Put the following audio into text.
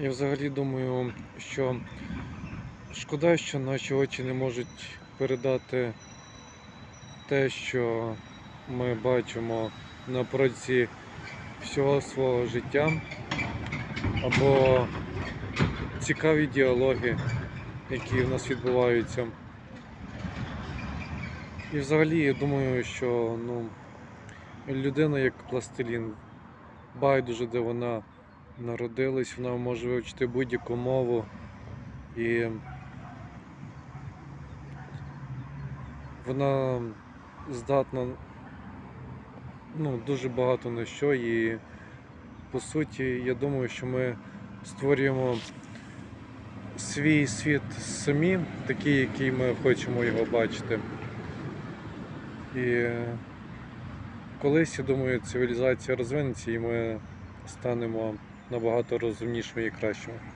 Я взагалі думаю, що шкода, що наші очі не можуть передати те, що ми бачимо на протязі всього свого життя, або цікаві діалоги, які в нас відбуваються. І взагалі я думаю, що ну, людина як пластилін, байдуже, де вона народилась, вона може вивчити будь-яку мову і вона здатна ну, дуже багато на що і по суті я думаю, що ми створюємо свій світ самі, такий, який ми хочемо його бачити. І колись, я думаю, цивілізація розвинеться і ми станемо набагато розумнішими і кращими.